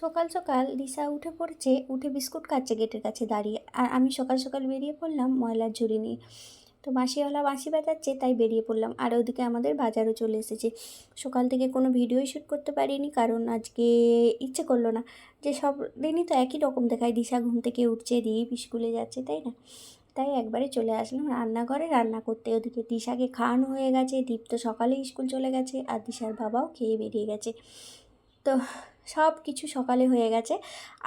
সকাল সকাল দিশা উঠে পড়েছে, উঠে বিস্কুট খাচ্ছে গেটের কাছে দাঁড়িয়ে। আর আমি সকাল সকাল বেরিয়ে পড়লাম ময়লার ঝুড়ি নিয়ে। তো বাঁশিওয়ালা বাঁশি বাজাচ্ছে তাই বেরিয়ে পড়লাম। আর ওদিকে আমাদের বাজারও চলে এসেছে। সকাল থেকে কোনো ভিডিওই শ্যুট করতে পারিনি, কারণ আজকে ইচ্ছে করল না। যে সব দিনই তো একই রকম দেখায়, দিশা ঘুম থেকে উঠছে, দীপ স্কুলে যাচ্ছে, তাই না? তাই একবারে চলে আসলাম রান্নাঘরে। রান্না করতে ওদিকে দিশাকে খাওয়ানো হয়ে গেছে, দীপ তো সকালেই স্কুল চলে গেছে, আর দিশার বাবাও খেয়ে বেরিয়ে গেছে। তো সব কিছু সকালে হয়ে গেছে।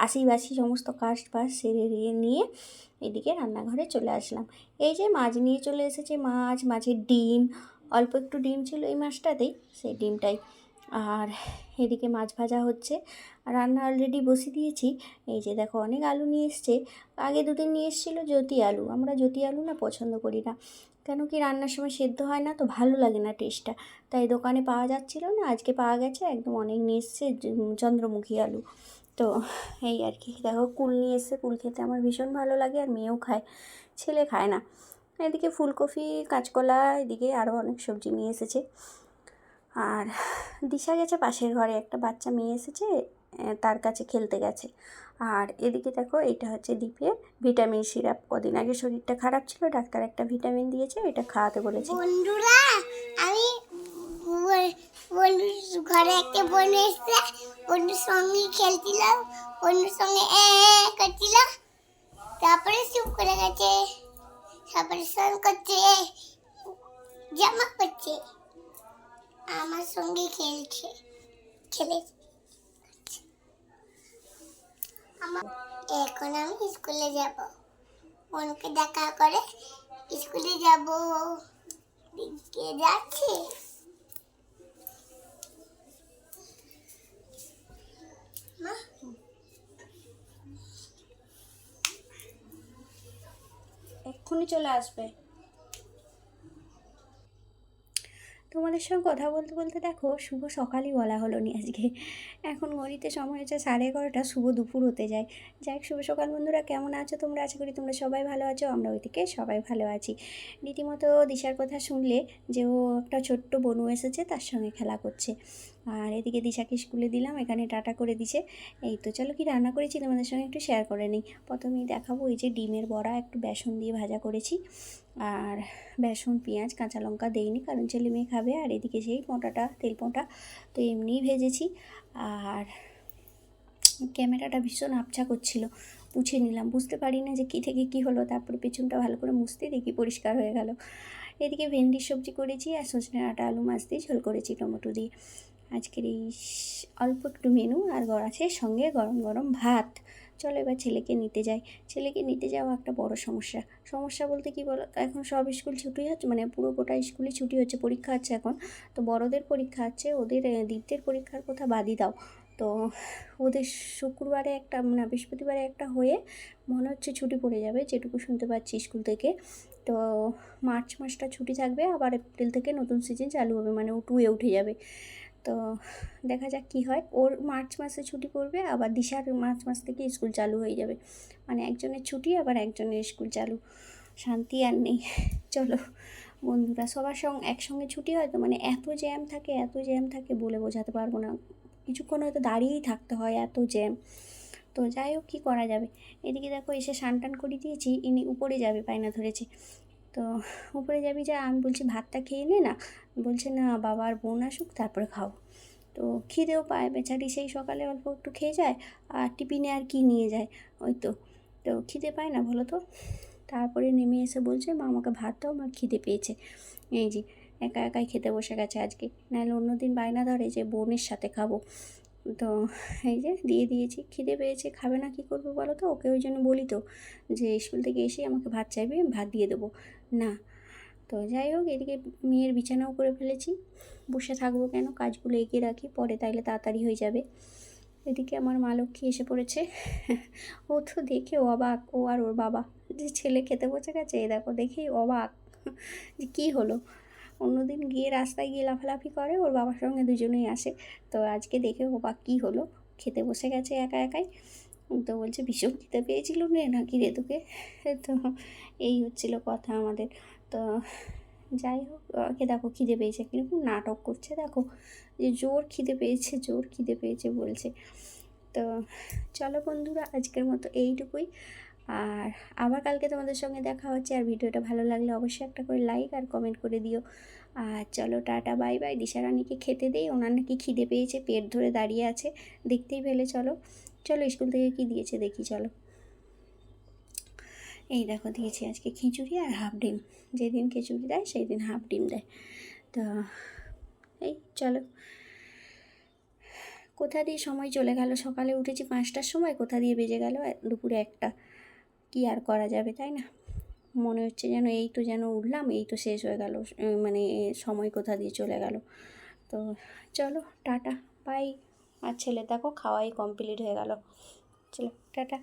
আশি বাসি সমস্ত কাজ বাজ সেরে নিয়ে এদিকে রান্নাঘরে চলে আসলাম। এই যে মাছ নিয়ে চলে এসেছে মাছ, মাছের ডিম, অল্প একটু ডিম ছিল এই মাছটাতেই, সেই ডিমটাই। আর এদিকে মাছ ভাজা হচ্ছে। রান্না অলরেডি বসিয়ে দিয়েছি। এই যে দেখো, অনেক আলু নিয়ে এসছে। আগে দুদিন নিয়ে এসেছিল জ্যোতি আলু। আমরা জ্যোতি আলু না পছন্দ করি না। কেন কি রান্নার সময় সেদ্ধ হয় না? তো ভালো লাগে না টেস্টটা তাই দোকানে পাওয়া যাচ্ছিল না, আজকে পাওয়া গেছে, একদম অনেক নিয়ে এসছে চন্দ্রমুখী আলু। তো এই আর কি, দেখো কুল নিয়ে এসছে, কুল খেতে আমার ভীষণ ভালো লাগে আর মেয়েও খায়, ছেলে খায় না। এদিকে ফুলকপি, কাঁচকলা, এদিকে আরও অনেক সবজি নিয়ে এসেছে। আর দিশা গেছে পাশের ঘরে, একটা বাচ্চা মেয়ে এসেছে তার কাছে খেলতে গেছে। আর এদিকে দেখো এটা হচ্ছে দ্বীপের ভিটামিন সিরাপ। কদিন আগে শরীরটা খারাপ ছিল, ডাক্তার একটা ভিটামিন দিয়েছে এটা খাওয়াতে বলেছে। বন্ধুরা, আমি ঘরে একটা বোন এসছে, বন্ধুর সঙ্গে খেলছিলাম, বন্ধুর সঙ্গে এ করছিলাম তারপরে চুপ করে গেছে, তারপরে স্নান করছে, জামা করছে আমার সঙ্গে খেলছে খেলে আমার এখন আমি স্কুলে যাব। বোনকে দেখা করে স্কুলে যাব। দিকে যাচ্ছে। এক্ষুনি চলে আসবে। তোমাদের সঙ্গে কথা বলতে বলতে দেখো শুভ সকালই বলা হলো নি আজকে। এখন ঘড়িতে সময় হচ্ছে সাড়ে এগারোটা, শুভ দুপুর হতে যায়। যাই শুভ সকাল বন্ধুরা, কেমন আছো তোমরা? আশা করি তোমরা সবাই ভালো আছো, আমরা ওইদিকে সবাই ভালো আছি। রীতিমতো দিশার কথা শুনলে যে ও একটা ছোট্ট বনু এসেছে, তার সঙ্গে খেলা করছে। আর এদিকে দিশাকে স্কুলে দিলাম, এখানে টাটা করে দিছে। এই তো চলো কি রান্না করেছি তোমাদের সঙ্গে একটু শেয়ার করে নিই। প্রথমেই দেখাবো এই যে ডিমের বড়া, একটু বেসন দিয়ে ভাজা করেছি। আর বেসন, পেঁয়াজ, কাঁচা লঙ্কা দেইনি, কারণ ছেলে মেয়ে খাবে। আর এদিকে সেই পোঁটাটা তেল পোঁটা তো এমনিই ভেজেছি। আর ক্যামেরাটা ভীষণ আবছা করছিল, মুছে নিলাম। বুঝতে পারি না যে কী থেকে কী হলো, তারপরে পেছনটা ভালো করে মুছতে দেখি পরিষ্কার হয়ে গেল। এদিকে ভেন্ডির সবজি করেছি, আর সজনে আটা, আলু, মাছ দিয়ে ঝোল করেছি, টমেটো দিয়ে। আজকের এই অল্প একটু মেনু আর আছে, সঙ্গে গরম গরম ভাত। চলো এবার ছেলেকে নিতে যাই। ছেলেকে নিতে যাওয়া একটা বড় সমস্যা। সমস্যা বলতে কি বলো, এখন সব স্কুল ছুটি হচ্ছে মানে পুরো গোটা স্কুলে ছুটি হচ্ছে, পরীক্ষা হচ্ছে এখন। তো বড়দের পরীক্ষা আছে, ওদের দ্বীপদের পরীক্ষার কথা বাদই দাও। তো ওদের শুক্রবারে একটা, না, বৃহস্পতিবারে একটা হয়ে মনে হচ্ছে ছুটি পড়ে যাবে, যেটুকু শুনতে পাচ্ছি স্কুল থেকে। তো মার্চ মাসটা ছুটি থাকবে, আবার এপ্রিল থেকে নতুন সিজন চালু হবে মানে ও টুয়ে উঠে যাবে। তো দেখা যাক কী হয়। ওর মার্চ মাসে ছুটি পড়বে, আবার দিশার মার্চ মাস থেকে স্কুল চালু হয়ে যাবে। মানে একজনের ছুটি, আবার একজনের স্কুল চালু। শান্তি আর নেই। চলো বন্ধুরা, সবার সঙ্গে একসঙ্গে ছুটি হয় তো? মানে এত জ্যাম থাকে, এত জ্যাম থাকে বলে বোঝাতে পারব না। কিছুক্ষণ হয়তো দাঁড়িয়েই থাকতে হয় এত জ্যাম তো যাই হোক, কী করা যাবে? এদিকে দেখো, এসে স্নান টান করে দিয়েছি। ইনি উপরে যাবে, পায়না ধরেছে। তো উপরে যাবি যা, আমি বলছি ভাতটা খেয়ে নে না। বলছে না বাবার বোন আসুক, তারপরে খাও তো খিদেও পায়, বেচারি সেই সকালে অল্প একটু খেয়ে যায় আর টিফিনে আর কি নিয়ে যায়, ওই তো। তো খিদে পায় না বলো তো? তারপরে নেমে এসে বলছে, মা, আমাকে ভাত দাও, আমার খিদে পেয়েছে। এই যে, একা একাই খেতে বসে গেছে আজকে। নাহলে অন্যদিন বায়না ধরে যে বোনের সাথে খাব। তো এই যে দিয়ে দিয়েছি, খিদে পেয়েছে, খাবে না কী করব বলো তো? ওকে ওই জন্য বলি তো যে স্কুল থেকে এসেই আমাকে ভাত চাইবে, ভাত দিয়ে দেবো। না, তো যাই হোক, এদিকে মেয়ের বিছানাও করে ফেলেছি। বসে থাকব কেন? কাজগুলো এগিয়ে রাখি, পরে তাইলে তাড়াতাড়ি হয়ে যাবে। এদিকে আমার মা লক্ষ্মী এসে পড়েছে। ও তো দেখে ও অবাক, ও আর ওর বাবা। যে ছেলে খেতে বসে গেছে, এ দেখো দেখেই অবাক। যে কী হলো? অন্যদিন গিয়ে রাস্তায় গিয়ে লাফালাফি করে, ওর বাবার সঙ্গে দুজনেই আসে। তো আজকে দেখে অবাক কী হলো? খেতে বসে গেছে একা একাই। তো বলছে, ভীষণ খিদে পেয়েছিল রে নাকি রে তোকে? তো এই হচ্ছিল কথা আমাদের। তো যাই হোক, ওকে দেখো খিদে পেয়েছে, কীরকম নাটক করছে দেখো। যে জোর খিদে পেয়েছে, জোর খিদে পেয়েছে বলছে। তো চলো বন্ধুরা, আজকের মতো এইটুকুই। আর আবার কালকে তোমাদের সঙ্গে দেখা হচ্ছে। আর ভিডিওটা ভালো লাগলে অবশ্যই একটা করে লাইক আর কমেন্ট করে দিও। আর চলো টাটা বাই বাই দিশারানিকে খেতে দেই ওনার নাকি খিদে পেয়েছে, পেট ধরে দাঁড়িয়ে আছে। দেখতেই পেলে, চলো। চলো, স্কুল থেকে কি দিয়েছে দেখি, চলো। এই দেখো, দিয়েছে আজকে খিচুড়ি আর হাফ ডিম। যেদিন খিচুড়ি দেয় সেই দিন হাফ ডিম দেয়। তো, এই চলো। কোথা দিয়ে সময় চলে গেল? সকালে উঠেছি পাঁচটার সময়, কোথা দিয়ে বেজে গেল? দুপুরে একটা। কি আর করা যাবে, তাই না? মনে হচ্ছে যেন এই তো যেন উঠলাম, এই তো শেষ হয়ে গেল মানে সময় কোথা দিয়ে চলে গেল। তো চলো, টাটা বাই আর ছেলে দেখো, খাওয়াই কমপ্লিট হয়ে গেল। চলো, টাটা।